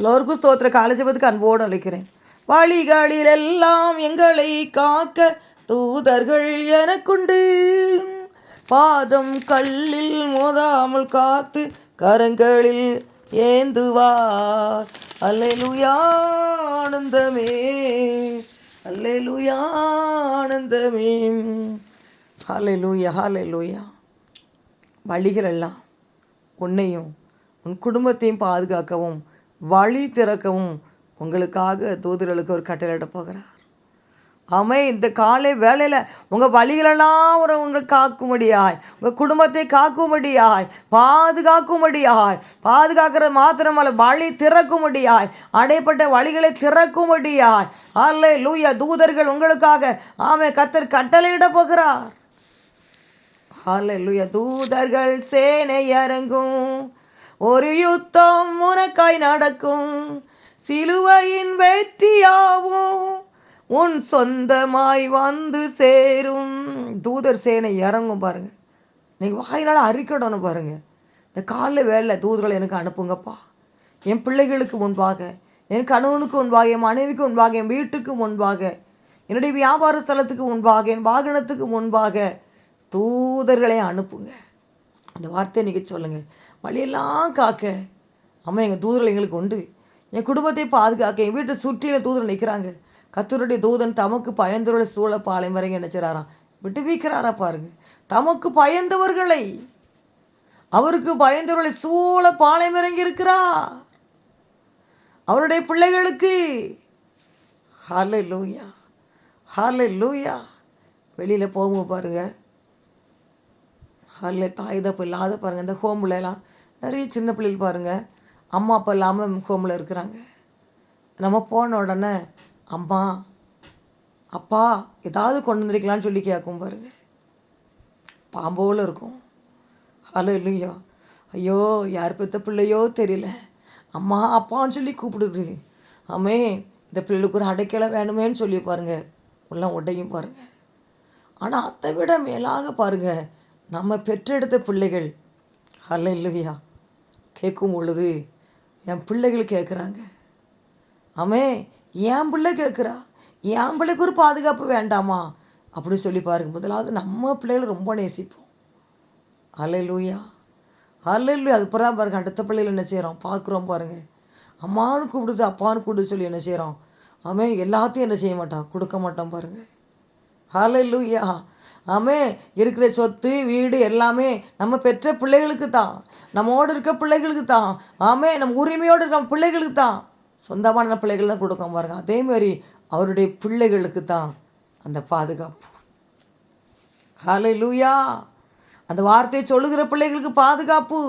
எல்லோருக்கும் ஸ்தோத்திர காலஜபத்துக்கு அன்போடு அழைக்கிறேன். வழிகளில் எல்லாம் எங்களை காக்க தூதர்கள் எனக்குண்டு. பாதம் கல்லில் மோதாமல் காத்து கரங்களில் ஏந்துவார். அல்லேலூயா ஆனந்தமே. அல்லேலூயா ஆனந்தமே. வழிகளெல்லாம் உன்னையும் உன் குடும்பத்தையும் பாதுகாக்கவும் வழி திறக்கவும் உங்களுக்காக தூதர்களுக்கு ஒரு கட்டளையிட போகிறார். ஆமே இந்த காலை வேலையில் உங்கள் வழிகளெல்லாம் ஒரு உங்களை காக்கும்படியாய் உங்கள் குடும்பத்தை காக்கும்படியாய் பாதுகாக்கும்படியாய் பாதுகாக்கிறது மாத்திரமல்ல வழி திறக்கும்படியாய் அடைப்பட்ட வழிகளை திறக்கும்படியாய் அல்லே லூயா தூதர்கள் உங்களுக்காக ஆமே கத்தர் கட்டளையிட போகிறார். லூயா தூதர்கள் சேனை இறங்கும். ஒரு யுத்தம் உனக்காய் நடக்கும். சிலுவையின் வெற்றியாவும் உன் சொந்தமாய் வந்து சேரும். தூதர் சேனை இறங்கும் பாருங்க. நீங்கள் வாயினால் அறிக்கடணும் பாருங்க. இந்த காலைல வேலை தூதர்களை எனக்கு அனுப்புங்கப்பா. என் பிள்ளைகளுக்கு முன்பாக என் கணவனுக்கு முன்பாக என் மனைவிக்கு முன்பாக என் வீட்டுக்கு முன்பாக என்னுடைய வியாபார ஸ்தலத்துக்கு முன்பாக என் வாகனத்துக்கு முன்பாக தூதர்களை அனுப்புங்க. அந்த வார்த்தையை நீங்கள் சொல்லுங்கள் வழியெல்லாம் காக்க. அம்மா எங்கள் தூதர்கள் எங்களுக்கு உண்டு. என் குடும்பத்தை பாதுகாக்க என் வீட்டை சுற்றின தூதர் நிற்கிறாங்க கத்தருடைய தூதன் தமக்கு பயந்தவர்களை சூழ பாலை வரைங்க என்ன விட்டு வீக்கிறாரா பாருங்க. தமக்கு பயந்தவர்களை. அவருக்கு பயந்தவர்களை சூழ பாளையம் இறங்கி இருக்கிறா. அவருடைய பிள்ளைகளுக்கு. ஹாலே லூயா ஹாலே லூயா வெளியில் போகும்போது பாருங்க. அதில் தாய் தப்பு இல்லாத பாருங்கள் இந்த ஹோமில் எல்லாம் நிறைய சின்ன பிள்ளைகள் பாருங்கள் அம்மா அப்பா இல்லாமல் ஹோமில் இருக்கிறாங்க. நம்ம போன உடனே அம்மா அப்பா ஏதாவது கொண்டு வந்துருக்கலான்னு சொல்லி கேட்கும் பாருங்கள் பாம்போல இருக்கும். ஹலோ இல்லையோ ஐயோ யார் பெத்த பிள்ளையோ தெரியல. அம்மா அப்பான்னு சொல்லி கூப்பிடுது. அம்மே இந்த பிள்ளைகளுக்கு ஒரு அடைக்கலை வேணுமேன்னு சொல்லி பாருங்கள் எல்லாம் உடையும் பாருங்கள் ஆனால் அதை விட மேலாக பாருங்கள் நம்ம பெற்றெடுத்த பிள்ளைகள். அல்ல இல்லையா கேட்கும் பொழுது என் பிள்ளைகள் கேட்குறாங்க. ஆமே என் பிள்ளை கேட்குறா. என் பிள்ளைக்கு ஒரு பாதுகாப்பு வேண்டாமா? அப்படி சொல்லி பாருங்க. முதலாவது நம்ம பிள்ளைகளை ரொம்ப நேசிப்போம். அலையிலூயா அலையிலூயா அது பிறகு பாருங்க அடுத்த பிள்ளைகள் என்ன செய்கிறோம் பார்க்குறோம் பாருங்க. அம்மானு கூப்பிடுது அப்பான்னு கூப்பிடுது சொல்லி என்ன செய்கிறோம் அவன் எல்லாத்தையும் என்ன செய்ய மாட்டான்? கொடுக்க மாட்டான் பாருங்க. அலையிலூயா ஆமே இருக்கிற சொத்து வீடு எல்லாமே நம்ம பெற்ற பிள்ளைகளுக்கு தான் நம்மோடு இருக்க பிள்ளைகளுக்கு தான் ஆமே நம்ம உரிமையோடு இருக்க பிள்ளைகளுக்கு தான் சொந்தமான பிள்ளைகள் தான் கொடுக்க பாருங்க. அதேமாதிரி அவருடைய பிள்ளைகளுக்கு தான் அந்த பாதுகாப்பு. காலை லூயா அந்த வார்த்தையை சொல்லுகிற பிள்ளைகளுக்கு பாதுகாப்பு.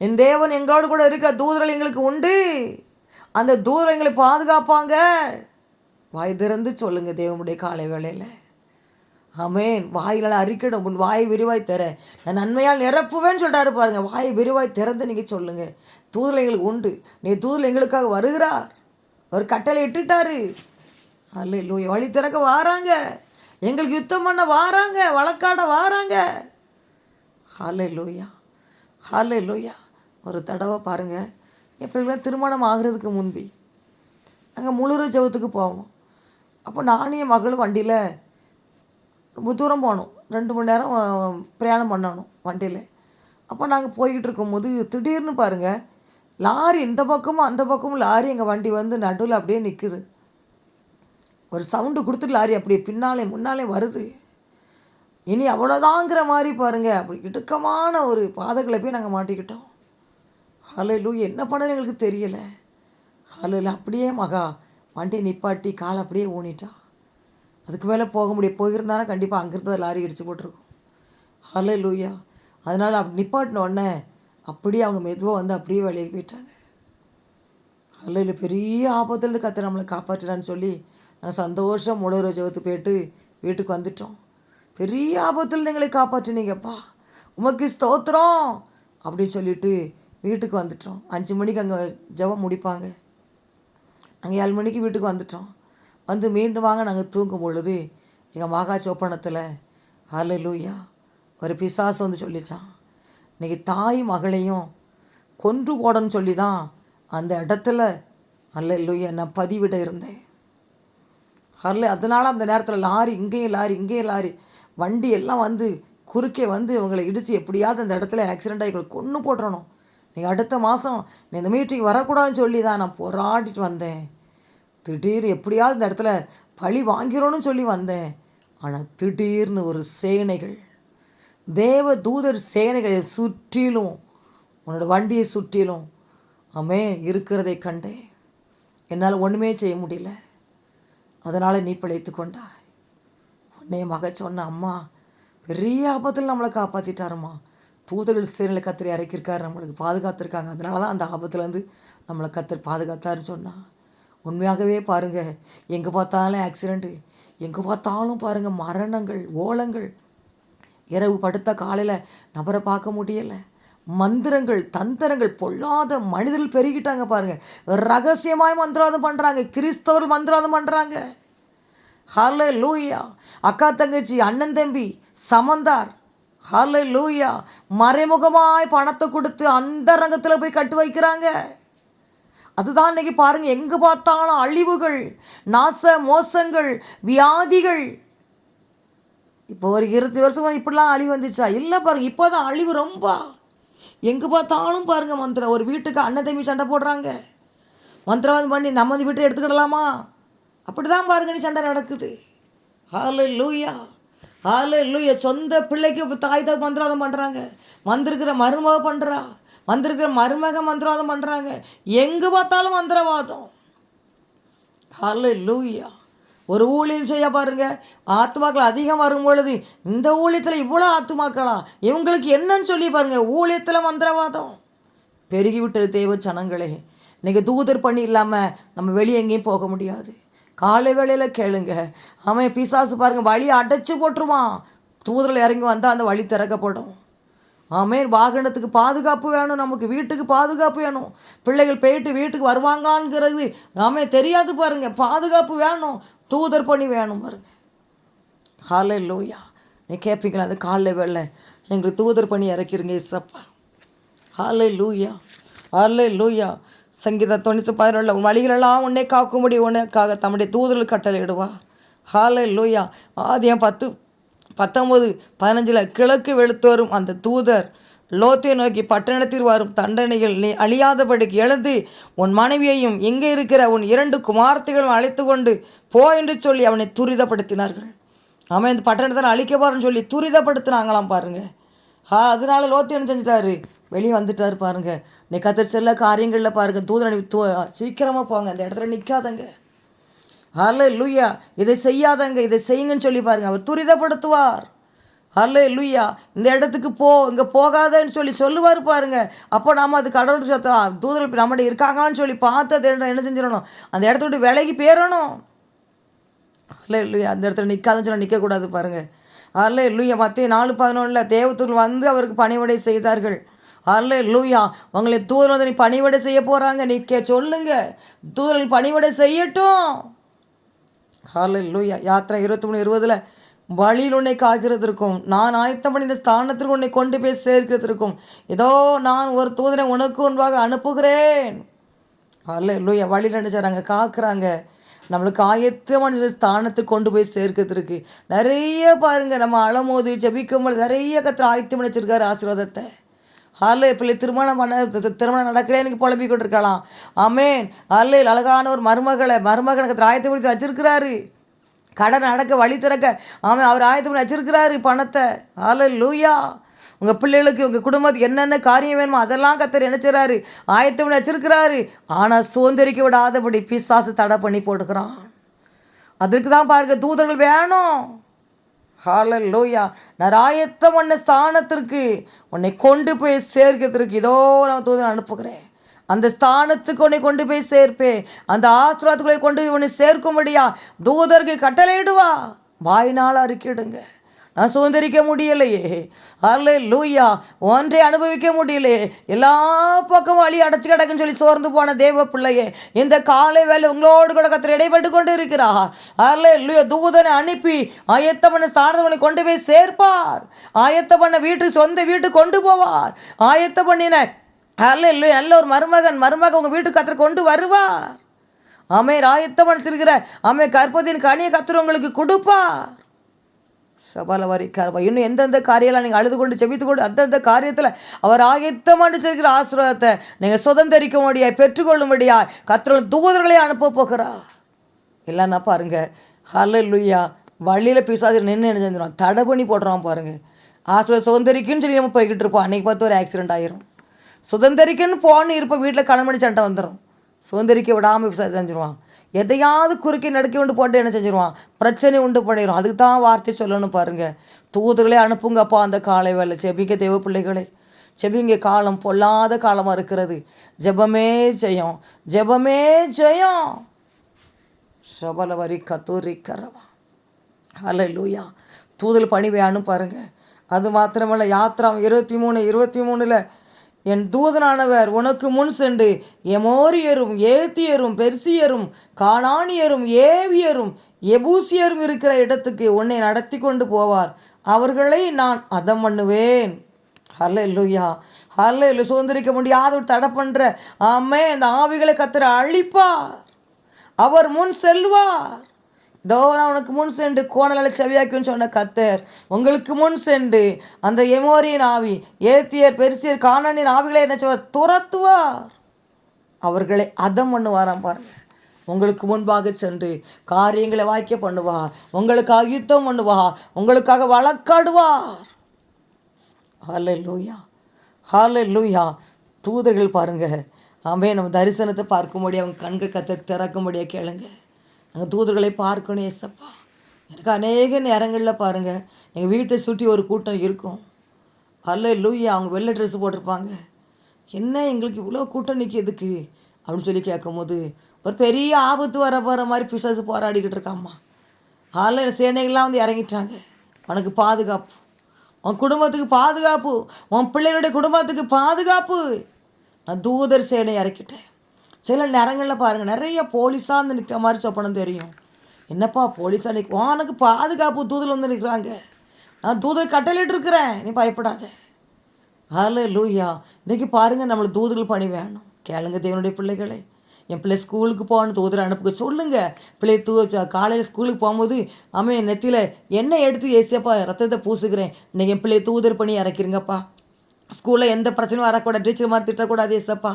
என் தேவன் எங்களோடு கூட இருக்க தூதர்கள் எங்களுக்கு உண்டு. அந்த தூதர்கள் எங்களை பாதுகாப்பாங்க. வாய் திறந்து சொல்லுங்கள் தேவனுடைய காலை வேளையில். ஆமேன். வாயிலால் அறிக்கணும் உன் வாயை விரிவாய் தர. நான் நன்மையால் நிரப்புவேன்னு சொல்கிறாரு பாருங்கள் வாயை விரிவாய் திறந்து நீங்கள் சொல்லுங்கள் தூதல் எங்களுக்கு உண்டு. நீ தூதல் எங்களுக்காக வருகிறார் அவர் கட்டளை இட்டுட்டாரு. அல்ல இல்லை வழி திறக்க வாராங்க. எங்களுக்கு யுத்தம் பண்ண வாராங்க. வழக்காட வாராங்க. ஹாலே லூயா ஹாலே லூயா ஒரு தடவை பாருங்கள் எப்பயுமே திருமணம் ஆகிறதுக்கு முந்தி. நாங்கள் முழுர ஜவத்துக்கு போவோம். அப்போ நானும் என் மகளும் வண்டியில் ரொம்ப தூரம் போகணும். ரெண்டு மணி நேரம் பிரயாணம் பண்ணணும் வண்டியில். அப்போ நாங்கள் போய்கிட்டு இருக்கும்போது திடீர்னு பாருங்கள் லாரி இந்த பக்கமும் அந்த பக்கமும் லாரி எங்கள் வண்டி வந்து நடுவில் அப்படியே நிற்குது ஒரு சவுண்டு கொடுத்துட்டு லாரி அப்படியே பின்னாலே முன்னாலே வருது. இனி அவ்வளோதாங்கிற மாதிரி பாருங்கள் அப்படி இடுக்கமான ஒரு பாதைகளை போய் நாங்கள் மாட்டிக்கிட்டோம். ஹலோ என்ன பண்ணது எங்களுக்கு தெரியலை. ஹலோல அப்படியே மகா வண்டியை நிப்பாட்டி காலை அப்படியே ஊனிட்டா. அதுக்கு மேலே போக முடியும் போயிருந்தானா கண்டிப்பாக அங்கேருந்து லாரி இடிச்சு போட்டிருக்கும். ஹலோ லூயா அதனால் அப்படி நிப்பாட்டின உடனே அப்படியே அவங்க மெதுவாக வந்து அப்படியே வெளியே போயிட்டாங்க. அல்ல பெரிய ஆபத்துலேருந்து கத்தை நம்மளை காப்பாற்றுறான்னு சொல்லி நாங்கள் சந்தோஷம் முழுகிற ஜோத்து போயிட்டு வீட்டுக்கு வந்துட்டோம். பெரிய ஆபத்துலேருந்து எங்களை காப்பாற்றினீங்கப்பா. உமக்கு ஸ்தோத்திரம் அப்படின்னு சொல்லிட்டு வீட்டுக்கு வந்துட்டோம். அஞ்சு மணிக்கு அங்கே ஜெபம் முடிப்பாங்க. நாங்கள் ஏழு மணிக்கு வீட்டுக்கு வந்துட்டோம். வந்து மீண்டும் வாங்க நாங்கள் தூங்கும் பொழுது எங்கள் மகா சோப்பனத்தில் ஹalleluya. ஒரு பிசாசு வந்து சொல்லிச்சான். இன்றைக்கி தாய் மகளையும் கொன்று போடணும்னு சொல்லி தான் அந்த இடத்துல அல்ல லூயா நான் பதிவிட இருந்தேன். அல்ல அதனால் அந்த நேரத்தில் லாரி இங்கேயும் லாரி இங்கேயும் லாரி வண்டி எல்லாம் வந்து குறுக்கே வந்து இவங்களை இடித்து எப்படியாவது அந்த இடத்துல ஆக்சிடெண்ட் ஆகி கொன்று போட்டுறணும். நீங்கள் அடுத்த மாதம் நீ இந்த மீட்டிங் வரக்கூடாதுன்னு சொல்லி தான் நான் போராடிட்டு வந்தேன். திடீர் எப்படியாவது இந்த இடத்துல பழி வாங்கிறோன்னு சொல்லி வந்தேன். ஆனால் திடீர்னு ஒரு சேனைகள் தேவ தூதர் சேனைகளை சுற்றிலும் உன்னோட வண்டியை சுற்றிலும் அமே இருக்கிறதை கண்டேன். என்னால் ஒன்றுமே செய்ய முடியல. அதனால் நீ பிழைத்து கொண்டாய். உன்னை மக சொன்ன அம்மா பெரிய ஆபத்தில் நம்மளை காப்பாற்றிட்டாரம்மா தூதர்கள் சேனையில் கத்திரி இறக்கியிருக்காரு நம்மளுக்கு பாதுகாத்திருக்காங்க. அதனால தான் அந்த ஆபத்துலேருந்து நம்மளை கத்தர் பாதுகாத்தாருன்னு சொன்னான். உண்மையாகவே பாருங்கள் எங்கே பார்த்தாலும் ஆக்சிடெண்ட்டு எங்கே பார்த்தாலும் பாருங்கள் மரணங்கள் ஓலங்கள். இரவு படுத்த காலையில் நபரை பார்க்க முடியலை. மந்திரங்கள் தந்திரங்கள் பொல்லாத மனிதர்கள் பெருகிட்டாங்க பாருங்க. ரகசியமாய் மந்திரவாதம் பண்ணுறாங்க கிறிஸ்தவர்கள் மந்திரவாதம் பண்ணுறாங்க ஹார்லே லூயா அக்கா தங்கச்சி அண்ணன் தம்பி சமந்தார். ஹார்லே லூயா மறைமுகமாய் பணத்தை கொடுத்து அந்த ரங்கத்தில் போய் கட்டு வைக்கிறாங்க. அதுதான் இன்றைக்கி பாருங்கள் எங்கே பார்த்தாலும் அழிவுகள் நாச மோசங்கள் வியாதிகள். இப்போ ஒரு இருபது வருஷமாக இப்படிலாம் அழிவு வந்துச்சா? இல்லை பாருங்க இப்போ தான் அழிவு ரொம்ப. எங்கே பார்த்தாலும் பாருங்கள் மந்திரம் ஒரு வீட்டுக்கு அண்ணன் தம்பி சண்டை போடுறாங்க. மந்திரவாதம் பண்ணி நம்ம வந்து வீட்டை எடுத்துக்கிடலாமா? அப்படி தான் பாருங்க நீ சண்டை நடக்குது. ஹாலு லூயா ஹாலு லூயா சொந்த பிள்ளைக்கு இப்போ தாய் தான் மந்திரவாதம் பண்ணுறாங்க வந்திருக்கிற மருமக பண்ணுறா வந்திருக்கிற மருமக மந்திரவாதம் பண்ணுறாங்க எங்கே பார்த்தாலும் மந்திரவாதம். ஹலோ லூயா ஒரு ஊழியம் செய்ய பாருங்க. ஆத்மாக்கள் அதிகம் வரும் பொழுது இந்த ஊழியத்தில் இவ்வளோ ஆத்மாக்களா இவங்களுக்கு என்னன்னு சொல்லி பாருங்கள் ஊழியத்தில் மந்திரவாதம். பெருகிவிட்டது தேவ ஜனங்களே. நீங்கள் தூதர் பண்ணி இல்லாமல் நம்ம வெளியே எங்கேயும் போக முடியாது. காலை வேளையில் கேளுங்க. அவன் பிசாசு பாருங்க வழி அடைச்சி போட்டுருவான். தூதரில் இறங்கி வந்தால் அந்த வழி திறக்கப்படும். ஆமேன். வாகனத்துக்கு பாதுகாப்பு வேணும் நமக்கு வீட்டுக்கு பாதுகாப்பு வேணும். பிள்ளைகள் போயிட்டு வீட்டுக்கு வருவாங்கங்கிறது ஆமே தெரியாது பாருங்க. பாதுகாப்பு வேணும் தூதர் பண்ணி வேணும் பாருங்க. ஹாலே லோயா நீ கேட்பீங்களா அந்த காலைல வேலை. எங்களுக்கு தூதர் பண்ணி இறக்கிருங்க இசப்பா ஹாலே லூயா ஹாலே லூயா சங்கீத தொண்ணூற்றி பதினொன்று உன் வழிகளெல்லாம் உன்னை காக்கும்படி உனக்காக தம்முடைய தூதர்கள் இடுவா ஹாலே லூயா ஆதியம் பத்து பத்தொம்பது பதினஞ்சில் கிழக்கு வெளுத்தோறும் அந்த தூதர். லோத்தை நோக்கி பட்டணத்தில் வரும் தண்டனைகள் நீ அழியாதபடிக்கு எழுந்து உன் மனைவியையும் எங்கே இருக்கிற உன் இரண்டு குமார்த்தைகளும் அழைத்து கொண்டு போ என்று சொல்லி அவனை துரிதப்படுத்தினார்கள். அவன் இந்த பட்டணத்தில் அழிக்க போறேன்னு சொல்லி துரிதப்படுத்தினாங்களாம் பாருங்க. ஆ அதனால லோத்தி என்ன செஞ்சிட்டாரு? வெளியே வந்துட்டாரு பாருங்க. நீ கத்திரிச்சல்ல காரியங்களில் பாருங்க தூதனை தூ சீக்கிரமாக போங்க. அந்த இடத்துல நிற்காதங்க ஹலே லுய்யா இதை செய்யாதங்க இதை செய்யுங்கன்னு சொல்லி பாருங்க. அவர் துரிதப்படுத்துவார். ஹலே லுய்யா இந்த இடத்துக்கு போ இங்கே போகாதன்னு சொல்லி சொல்லுவார் பாருங்க. அப்போ நாம் அது கடவுள் சத்தம் தூதல் நம்மகிட்ட இருக்காங்கன்னு சொல்லி பார்த்து அதை என்ன செஞ்சிடணும்? அந்த இடத்த விட்டு விலகி போயிடணும். ஹலே லுய்யா அந்த இடத்துல நிற்காதுன்னு சொல்லி நிற்கக்கூடாது பாருங்க. ஹலே லுய்யா மத்திய நாலு பதினொன்றில் தேவத்தூர் வந்து அவருக்கு பணிவிடை செய்தார்கள். அல்ல லூயா உங்களை தூதர் வந்து நீ பணிவிடை செய்ய போகிறாங்க நீ கே சொல்லுங்க. தூதர்கள் பணிவிடை செய்யட்டும். ஹாலே யாத்திரை இருபத்தி மூணு இருபதில் வழியில் உன்னை காக்கிறதற்கும் நான் ஆயத்தம் பண்ணின ஸ்தானத்திற்கு உன்னை கொண்டு போய் சேர்க்கிறதற்கும் ஏதோ நான் ஒரு தூதனை உனக்கு முன்பாக அனுப்புகிறேன். அல்ல இல்லையா வழியில் நினைச்சாராங்க காக்குறாங்க. நம்மளுக்கு ஆயத்தமான ஸ்தானத்துக்கு கொண்டு போய் சேர்க்கிறதுக்கு நிறைய பாருங்கள் நம்ம அலமோது ஜபிக்கும் நிறைய கத்திர ஆயத்தம் வச்சிருக்காரு ஆசீர்வாதத்தை. அல்ல பிள்ளை திருமணம் பண்ண திருமணம் நடக்கலே எனக்கு புலம்பிக் கொண்டிருக்கலாம் அமேன் அல்ல அழகான ஒரு மருமகளை மருமகனுக்கு ஆயத்தம் கொடுத்து வச்சிருக்கிறாரு. கடன் அடக்க வழி திறக்க ஆமாம் அவர் ஆயத்தை பண்ணி வச்சிருக்கிறாரு பணத்தை. அல்ல லூயா உங்கள் பிள்ளைகளுக்கு உங்கள் குடும்பத்துக்கு என்னென்ன காரியம் வேணுமோ அதெல்லாம் கத்தர் நினைச்சுறாரு ஆயத்தை பண்ணி வச்சிருக்கிறாரு. ஆனால் சுதந்திரிக்க விடாதபடி பிசாசு தடை பண்ணி போட்டுக்கிறான். அதற்கு தான் பாருங்க தூதர்கள் வேணும். ஹாலல் லோயா நான் ஆயத்தம் ஸ்தானத்திற்கு உன்னை கொண்டு போய் சேர்க்கிறதுக்கு இதோ நான் தூதன் அனுப்புகிறேன். அந்த ஸ்தானத்துக்கு உன்னை கொண்டு போய் சேர்ப்பேன். அந்த ஆசிரத்துக்குள்ளே கொண்டு போய் உன்னை சேர்க்கும்படியா தூதருக்கு கட்டளையிடுவா. வாய்நாள் அறிக்கிடுங்க. நான் சுதந்திரிக்க முடியலையே. அல்ல லூயா ஒன்றை அனுபவிக்க முடியலையே. எல்லா பக்கமும் வழி அடைச்சு கிடக்குன்னு சொல்லி சோர்ந்து போன தேவ பிள்ளையே இந்த காலை வேலை உங்களோடு கூட கத்திர இடைப்பட்டு கொண்டு இருக்கிறா அல்ல லூயா தூதனை அனுப்பி ஆயத்த பண்ண ஸ்தானங்களை கொண்டு போய் சேர்ப்பார். ஆயத்த பண்ண வீட்டுக்கு சொந்த வீட்டுக்கு கொண்டு போவார். ஆயத்த பண்ணின அல்ல இல்லையா நல்ல ஒரு மருமகன் மருமகன் உங்கள் வீட்டுக்கு கத்திர கொண்டு வருவார். அமை ராயத்தம் அழைச்சிருக்கிற அமை கற்பத்தின் கனியை கத்துறவங்களுக்கு உங்களுக்கு சபலவாரி சபல இன்னும் எந்தெந்த காரியெல்லாம் நீங்கள் அழுது கொண்டு செபித்து கொண்டு அந்தந்த காரியத்தில் அவர் ஆயத்தமாக இருக்கிற ஆசீர்வாதத்தை நீங்கள் சுதந்திரிக்க முடியாது பெற்றுக்கொள்ளும்படியாய் கத்திரம் தூதர்களை அனுப்ப போகிறா இல்லைன்னா பாருங்க. ஹல்ல லுய்யா வழியில் பிசாது நின்று என்ன செஞ்சிடும் தடை பண்ணி போடுறான் பாருங்க. ஆசிரியர் சுதந்திரிக்குன்னு சொல்லி நம்ம போய்கிட்டு இருப்போம். அன்றைக்கி பார்த்து ஒரு ஆக்சிடென்ட் ஆயிரும். சுதந்திரிக்குன்னு போன்னு இருப்போம் வீட்டில் கணமணி சண்டை வந்துடும் சுதந்திரிக்க விடாமல் பிசாசு செஞ்சிருவான். எதையாவது குறுக்கி நடுக்கி கொண்டு போட்டு என்ன செஞ்சிருவான்? பிரச்சனை உண்டு பண்ணிடும் அதுக்கு தான் வார்த்தை சொல்லணும் பாருங்க. தூதுகளே அனுப்புங்கப்பா அந்த காலை வேலை. செபிக்க தேவ பிள்ளைகளே. செபிங்க காலம் பொல்லாத காலமாக இருக்கிறது. ஜெபமே ஜெயம். ஜெபமே ஜெயம். சபல வரி கத்தூரி கரவா. அல்ல லூயா தூதல் பணிவை அனுப்பாருங்க. அது மாத்திரமல்ல யாத்திரா இருபத்தி மூணு இருபத்தி மூணில் என் தூதனானவர் உனக்கு முன் சென்று எமோரியரும் ஏத்தியரும் பெர்சியரும் காணானியரும் ஏவியரும் எபூசியரும் இருக்கிற இடத்துக்கு உன்னை நடத்தி கொண்டு போவார். அவர்களை நான் அதம் பண்ணுவேன். ஹல்ல இல்லையா ஹல்ல இல்லை சுதந்திரிக்க முடியாத தடை பண்ணுற ஆமே அந்த ஆவிகளை கத்துற அழிப்பார். அவர் முன் செல்வார். இதோ நான் உனக்கு முன் சென்று கோணலை செவியாக்குன்னு சொன்ன கத்தர் உங்களுக்கு முன் சென்று அந்த எமோரியின் ஆவி ஏத்தியர் பெருசியர் காணனின் ஆவிகளை என்ன செய்வார்? துரத்துவார். அவர்களை அதம் பண்ணுவாராம் பாருங்கள் உங்களுக்கு முன்பாக சென்று காரியங்களை வாய்க்க பண்ணுவார். உங்களுக்காக யுத்தம் பண்ணுவார். உங்களுக்காக வழக்காடுவார். ஹாலே லூயா ஹாலே லூயா தூதர்கள் பாருங்க. ஆமே நம்ம தரிசனத்தை பார்க்கும்படி அவங்க கண்கள் கத்தை திறக்கும்படியாக கேளுங்க. நாங்கள் தூதர்களை பார்க்கணும் ஏசப்பா. எனக்கு அநேக நேரங்களில் பாருங்கள் எங்கள் வீட்டை சுற்றி ஒரு கூட்டம் இருக்கும். அல்ல லூயா அவங்க வெள்ளை ட்ரெஸ் போட்டிருப்பாங்க. என்ன எங்களுக்கு இவ்வளோ கூட்டம் நிற்கிதுக்கு அப்படின்னு சொல்லி கேட்கும்போது ஒரு பெரிய ஆபத்து வர போகிற மாதிரி பிசாசு போராடிக்கிட்டு இருக்காம்மா. அதில் சேனைகள்லாம் வந்து இறங்கிட்டாங்க. உனக்கு பாதுகாப்பு. உன் குடும்பத்துக்கு பாதுகாப்பு. உன் பிள்ளைகளுடைய குடும்பத்துக்கு பாதுகாப்பு. நான் தூதர் சேனை இறக்கிட்டேன். சில நேரங்களில் பாருங்கள் நிறைய போலீஸாக வந்து நிற்கிற மாதிரி சொப்பனம் தெரியும். என்னப்பா போலீஸாக நிற்க உனக்கு பாதுகாப்பு தூதல் வந்து நிற்கிறாங்க நான் தூதர் கட்டளிட்டு இருக்கிறேன். நீ பயப்படாத. ஹலோ லூயா இன்றைக்கி பாருங்கள் நம்மளுக்கு தூதுகள் பணி வேணும். கேளுங்க தேவனுடைய பிள்ளைகளை. என் பிள்ளை ஸ்கூலுக்கு போகணும் தூதரை அனுப்புங்க. சொல்லுங்கள் பிள்ளை தூ காலையில் ஸ்கூலுக்கு போகும்போது அம்மா என் நெத்தியில் எண்ணெய் எடுத்து ஏசியப்பா ரத்தத்தை பூசுக்கிறேன் இன்றைக்கி என் பிள்ளையை தூதர் பண்ணி இறக்கிறீங்கப்பா ஸ்கூலில் எந்த பிரச்சனையும் வரக்கூடாது. டீச்சர் மாதிரி திட்டக்கூடாது ஏசப்பா.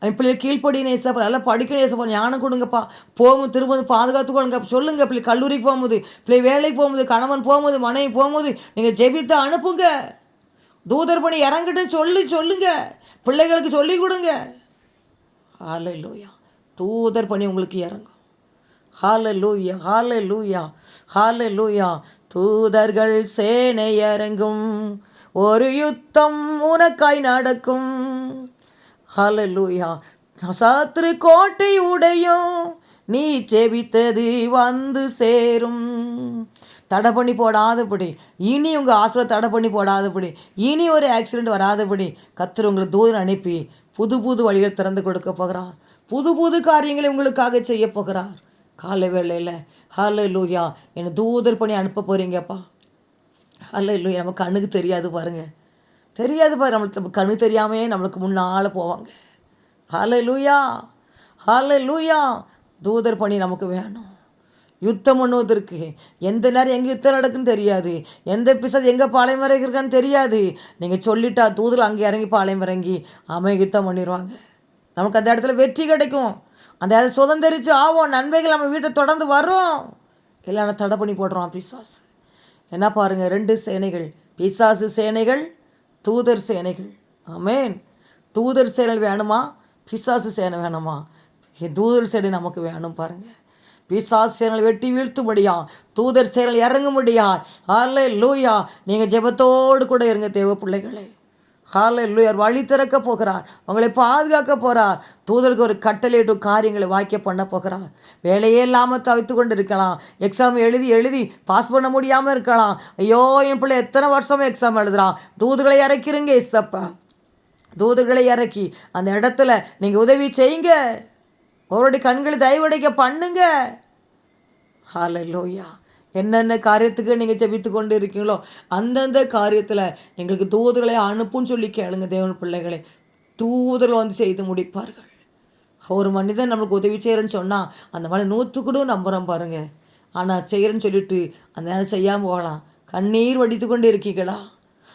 அவன் பிள்ளைய கீழ்ப்படினு ஏசப்பா நல்லா படிக்கணும் ஏசப்பா ஞானம் கொடுங்கப்பா. போகும்போது திரும்ப பாதுகாத்துக்கொள்ளுங்க சொல்லுங்க பிள்ளை. கல்லூரிக்கு போகும்போது பிள்ளை வேலைக்கு போகும்போது கணவன் போகும்போது மனைவி போகும்போது நீங்கள் ஜெபித்து அனுப்புங்க. தூதர் பண்ணி இறங்கிட்டு சொல்லி சொல்லுங்க. பிள்ளைகளுக்கு சொல்லி கொடுங்க. ஹாலை லூயா தூதர் பண்ணி உங்களுக்கு இறங்கும். ஹால லூயா ஹால லூயா ஹால லூயா தூதர்கள் சேனை இறங்கும். ஒரு யுத்தம் உனக்காய் நடக்கும். ஹலலூயா சாத்திரு கோட்டை உடையும். நீ செபித்தது வந்து சேரும். தடை பண்ணி போடாதபடி இனி உங்கள் ஆசிரியர் தடை பண்ணி போடாதபடி இனி ஒரு ஆக்சிடெண்ட் வராதபடி கத்தர் உங்களை தூரம் அனுப்பி புது புது வழிகள் திறந்து கொடுக்க போகிறார். புது புது காரியங்களை உங்களுக்காக செய்ய போகிறார். காலை வேளையில். ஹலோ லூயா என்னை தூதர் பண்ணி அனுப்ப போகிறீங்கப்பா ஹலோ லூயா நமக்கு கண்ணுக்கு தெரியாது பாருங்கள் தெரியாது பாரு நம்மளுக்கு நம்ம கண்ணு தெரியாமே நம்மளுக்கு முன்னால் போவாங்க. ஹாலை லூயா ஹாலை லூயா தூதர் பணி நமக்கு வேணும். யுத்தம் பண்ணுவதற்கு எந்த நேரம் எங்கே யுத்தம் நடக்குன்னு தெரியாது. எந்த பிசது எங்கே பாளையம் இறங்கிருக்கான்னு தெரியாது. நீங்கள் சொல்லிட்டா தூதர் அங்கே இறங்கி பாளையம் இறங்கி அமை யுத்தம் பண்ணிடுவாங்க நமக்கு அந்த இடத்துல வெற்றி கிடைக்கும். அந்த இடத்துல சுதந்திரிச்சு ஆவோம். நன்மைகள் நம்ம வீட்டை தொடர்ந்து வரும். இல்லைன்னா தடை பண்ணி போடுறோம் பிசாசு. என்ன பாருங்கள் ரெண்டு சேனைகள். பிசாசு சேனைகள் தூதர் சேனைகள். ஆமேன். தூதர் சேனல் வேணுமா? பிசாசு சேனை வேணுமா? தூதர் சேனை நமக்கு வேணும் பாருங்கள் பிசாசு சேனல் வெட்டி வீழ்த்தும்படியா தூதர் சேனல் இறங்கும்படியா அல்ல லூயா நீங்கள் ஜெபத்தோடு கூட இருங்க தேவ பிள்ளைகளே. ஹாலே வழி திறக்க போகிறார். உங்களை பாதுகாக்க போகிறார் தூதருக்கு ஒரு கட்டளையிட்டும் காரியங்களை வாக்கிய பண்ண போகிறார். வேலையே இல்லாமல் தவித்து கொண்டு இருக்கலாம் எக்ஸாம் எழுதி எழுதி பாஸ் பண்ண முடியாமல் இருக்கலாம். ஐயோ என் பிள்ளை எத்தனை வருஷமும் எக்ஸாம் எழுதுறான்? தூதுகளை இறக்கிறீங்க இசப்பா. தூதுகளை இறக்கி அந்த இடத்துல நீங்கள் உதவி செய்யுங்க. அவருடைய கண்களை தயவடைக்க பண்ணுங்க. ஹாலை என்னென்ன காரியத்துக்கு நீங்கள் ஜெபித்து கொண்டு இருக்கீங்களோ அந்தந்த காரியத்தில் எங்களுக்கு தூதர்களை அனுப்புன்னு சொல்லி கேளுங்க தேவன் பிள்ளைகளை. தூதர்கள் வந்து செய்து முடிப்பார்கள். ஒரு மனிதன் நம்மளுக்கு உதவி செய்கிறேன்னு சொன்னால் அந்த மாதிரி நூற்றுக்கூட நம்புகிறோம் பாருங்கள் ஆனால் செய்கிறேன்னு சொல்லிட்டு அந்த நேரம் செய்யாமல் போகலாம். கண்ணீர் வடித்து கொண்டு இருக்கீங்களா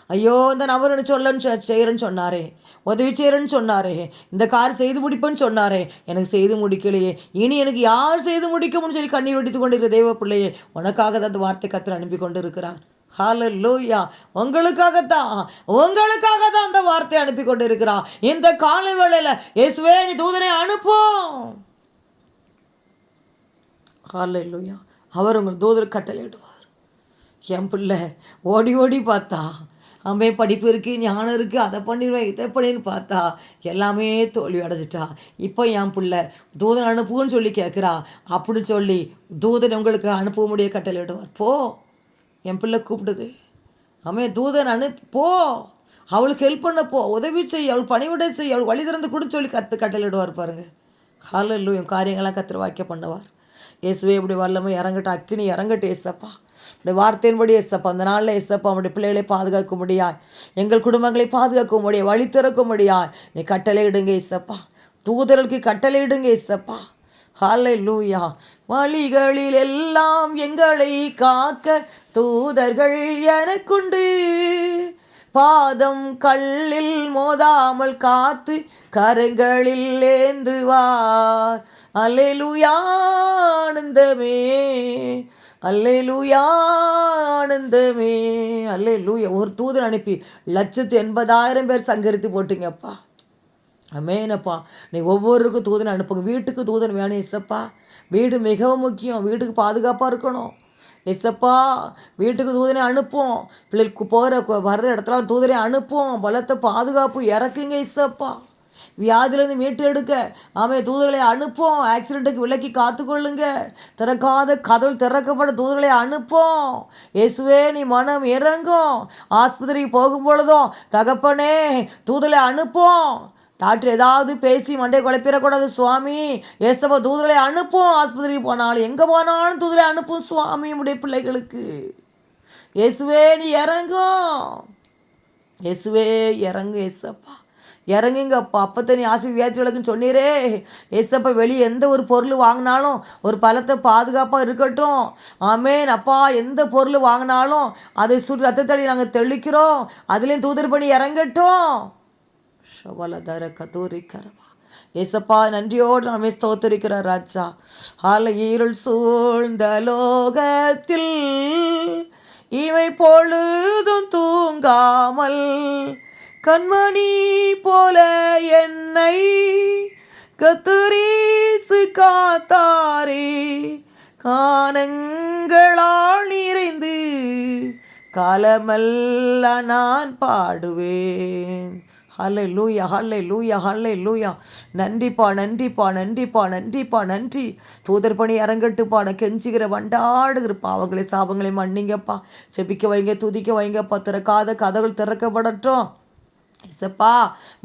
ஐயோ இந்த நபர் சொல்லன்னு சொ- செய்கிறேன்னு சொன்னாரே. உதவி செய்கிறேன்னு சொன்னாரே. இந்த கார் செய்து முடிப்பேன்னு சொன்னாரே. எனக்கு செய்து முடிக்கலையே. இனி எனக்கு யார் செய்து முடிக்கும்னு சொல்லி கண்ணீர் வெடித்து கொண்டு இருக்கிற தெய்வ பிள்ளையே உனக்காக தான் அந்த வார்த்தை கத்திர அனுப்பி கொண்டு இருக்கிறார் ஹalleluya உங்களுக்காகத்தான் உங்களுக்காக தான் அந்த வார்த்தை அனுப்பி கொண்டு இருக்கிறான் இந்த காலை வேளையில் இயேசுவே நீ தூதனை அனுப்போம் ஹalleluya அவர் உங்கள் தூதர் கட்டளையிடுவார். என் பிள்ளை ஓடி ஓடி பார்த்தா அவன் படிப்பு இருக்குது ஞானம் இருக்குது அதை பண்ணிடுவேன் இதை பண்ணின்னு பார்த்தா எல்லாமே தோல்வி அடைஞ்சிட்டா. இப்போ என் பிள்ளை தூதன் அனுப்புன்னு சொல்லி கேட்குறா அப்படின்னு சொல்லி தூதன் உங்களுக்கு அனுப்ப முடிய கட்டளையிடுவார் போ. என் பிள்ளை கூப்பிடுது. அவன் தூதன் அனுப்பு போ. அவளுக்கு ஹெல்ப் பண்ண போ. உதவி செய். அவள் பணிவிட செய். அவள் வழி திறந்து கூட சொல்லி கற்று கட்டளையிடுவார் விடுவார் பாருங்கள் என் காரியங்கள்லாம் கத்திர வாக்கிய பண்ணுவார். இயேசுவே இப்படி வல்லமை இறங்கட்டும். அக்கினி இறங்கட்டும் ஏசப்பா இப்படி வார்த்தையின்படி ஏசப்பா அந்த நாளில் ஏசப்பா நம்முடைய பிள்ளைகளை பாதுகாக்க முடியாய். எங்கள் குடும்பங்களை பாதுகாக்க முடியாது வழி திறக்க முடியாய். நீ கட்டளையிடுங்க ஏசப்பா தூதர்களுக்கு கட்டளையிடுங்க ஏசப்பா ஹலை லூயா வழிகளில் எல்லாம் எங்களை காக்க தூதர்கள் எனக்குண்டு. பாதம் கல்லில் மோதாமல் காத்து கரங்களில் ஏந்துவார். அல்லேலுயானந்தமே அல்லேலுயானந்தமே அல்லேலூயா ஒரு தூதர் அனுப்பி லட்சத்து எண்பதாயிரம் பேர் சங்கரித்து போட்டீங்கப்பா. அமேனப்பா. நீ ஒவ்வொருக்கும் தூதன் அனுப்புங்க. வீட்டுக்கு தூதன் வேணும் இசப்பா. வீடு மிகவும் முக்கியம். வீட்டுக்கு பாதுகாப்பாக இருக்கணும். எசப்பா வீட்டுக்கு தூதனை அனுப்பும். பிள்ளைக்கு போகிற வர்ற இடத்துல தூதனை அனுப்பும். பலத்தை பாதுகாப்பு இறக்குங்க இசப்பா. வியாதியிலேருந்து மீட்டு எடுக்க. ஆமே தூதர்களை அனுப்போம். ஆக்சிடெண்ட்டுக்கு விலக்கி காத்துக்கொள்ளுங்க. திறக்காத கதவு திறக்கப்பட தூதர்களை அனுப்போம். இயேசுவே நீ மனம் இறங்கும். ஆஸ்பத்திரிக்கு போகும் பொழுதும் தகப்பனே தூதலை அனுப்போம். டாக்டர் ஏதாவது பேசி மண்டை குழப்பிடக்கூடாது சுவாமி. ஏசப்பா தூதர்களை அனுப்பும். ஆஸ்பத்திரிக்கு போனாலும் எங்கே போனாலும் தூதரை அனுப்பும் சுவாமி உடைய பிள்ளைகளுக்கு. இயேசுவே நீ இறங்கும் இயேசுவே இறங்கு ஏசப்பா. இறங்குங்கப்பா அப்பத்தை நீ ஆசி வியாதிகளுக்குன்னு சொன்னீரே. ஏசப்பா வெளியே எந்த ஒரு பொருள் வாங்கினாலும் ஒரு பழத்தை பாதுகாப்பாக இருக்கட்டும். ஆமேன். அப்பா எந்த பொருள் வாங்கினாலும் அதை சுற்று ரத்தத்தடி நாங்கள் தெளிக்கிறோம். அதுலேயும் தூதர் பண்ணி இறங்கட்டும். ஷவலதர கதூரி கரவா ஏசப்பா நன்றியோடு நாமே ஸ்தோத்தரிக்கிறார் ராஜா. ஆல இருள் சூழ்ந்த லோகத்தில் இவை பொழுதும் தூங்காமல் கண்மணி போல என்னை கத்துரீசு காத்தாரே. காணங்களால் நிறைந்து காலமல்ல நான் பாடுவேன். ஹல்லை லூயா ஹல்லை லூயா ஹல்லை லூயா நன்றிப்பா நன்றிப்பா நன்றிப்பா நன்றிப்பா நன்றி. தூதர் பணி இறங்கட்டுப்பா நான் கெஞ்சுகிற வண்டாடுகிற பாவங்களை சாபங்களை மன்னிங்கப்பா. செபிக்க வைங்க துதிக்க வைங்கப்பா. திறக்காத கதவுகள் திறக்கப்படட்டும். இசப்பா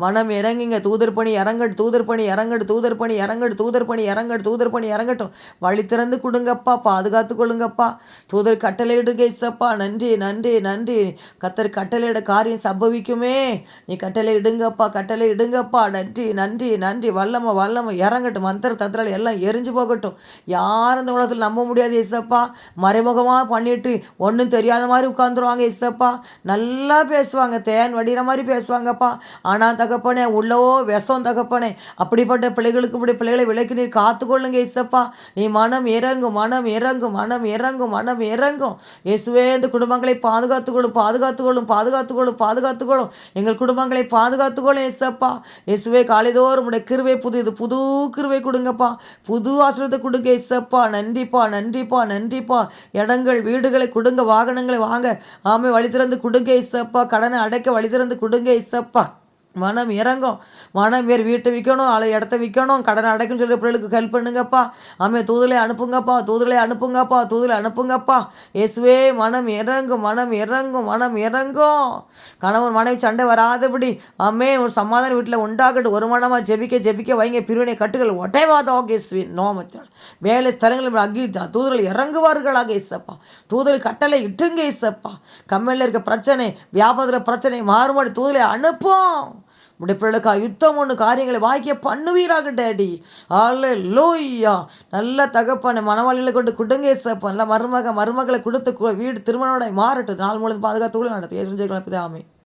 மனம் இறங்குங்க தூதர் பணி இறங்கட்டு தூதர் பணி இறங்கட்டு தூதர் பணி இறங்கட்டு தூதர் பணி இறங்கட்டு தூதர் பணி இறங்கட்டும். வழி திறந்து கொடுங்கப்பா பாதுகாத்து கொள்ளுங்கப்பா. தூதர் கட்டளையிடுங்க இசப்பா நன்றி நன்றி நன்றி. கத்தர் கட்டளையிட காரியம் சம்பவிக்குமே. நீ கட்டளை இடுங்கப்பா கட்டளை இடுங்கப்பா. நன்றி நன்றி நன்றி. வல்லம வல்லம. இறங்கட்டும். மந்திர தத்திரால் எல்லாம் எரிஞ்சு போகட்டும். யாரும் இந்த உலகத்தில் நம்ப முடியாது இசப்பா. மறைமுகமாக பண்ணிட்டு ஒன்றும் தெரியாத மாதிரி உட்காந்துருவாங்க இசப்பா. நல்லா பேசுவாங்க தேன் வடிகிற மாதிரி பேசுவாங்க. பேசுவாங்கப்பா ஆனால் தகப்பனே உள்ளவோ விஷம் தகப்பனே அப்படிப்பட்ட பிள்ளைகளுக்கு இப்படி பிள்ளைகளை விலக்கி நீர் காத்துக்கொள்ளுங்க இசப்பா நீ மனம் இறங்கும் மனம் இறங்கும் மனம் இறங்கும் மனம் இறங்கும். இயேசுவே இந்த குடும்பங்களை பாதுகாத்துக்கொள்ளும் பாதுகாத்துக்கொள்ளும் பாதுகாத்துக்கொள்ளும் பாதுகாத்துக்கொள்ளும். எங்கள் குடும்பங்களை பாதுகாத்துக்கொள்ளும் இயேசப்பா இயேசுவே காலைதோறும் உடைய கிருவை புது இது புது கிருவை கொடுங்கப்பா. புது ஆசிரியத்தை கொடுங்க இசப்பா நன்றிப்பா நன்றிப்பா நன்றிப்பா. இடங்கள் வீடுகளை கொடுங்க வாகனங்களை வாங்க. ஆமை வழி திறந்து கொடுங்க இசப்பா கடனை அடைக்க வழி திறந்து கொடுங்க இசப்பா Sapak மனம் இறங்கும். மனம் வேறு வீட்டை விற்கணும் அலை இடத்த விற்கணும் கடன் அடைக்கணும் சொல்லி பிள்ளைகளுக்கு ஹெல்ப் பண்ணுங்கப்பா. ஆமே தூதலை அனுப்புங்கப்பா தூதலை அனுப்புங்கப்பா தூதலை அனுப்புங்கப்பா. இயேசுவே மனம் இறங்கும் மனம் இறங்கும் மனம் இறங்கும். கணவன் மனைவி சண்டை வராதபடி ஆமே ஒரு சமாதான வீட்டில் உண்டாகட்டும். ஒரு மனமாக ஜெபிக்க ஜெபிக்க வைங்க. பிரிவினை கட்டுகள் ஒட்டைவாதாக இயேசுவி நோமத்தால். வேலை ஸ்தலங்களில் அக்கி தூதர்கள் இறங்குவார்களாக இசப்பா தூதல் கட்டளை இட்டுங்க இசப்பா கம்மியில் இருக்க பிரச்சனை வியாபாரத்தில் பிரச்சனை மாறுபாடு தூதலை அனுப்பும். உடைய பிள்ளைகளுக்கா யுத்தம் ஒன்று காரியங்களை வாக்கிய பண்ணுவீராக டேடி ஆளு லோய்யா நல்ல தகப்பான மனவாளிகளை கொண்டு குடுங்க சப்ப நல்ல மருமக மருமகளை கொடுத்து வீடு திருமணோட மாறட்டும். நாள் முழுவதும் பாதுகாத்து கூட நடத்து ஏசுஞ்சை ஆமே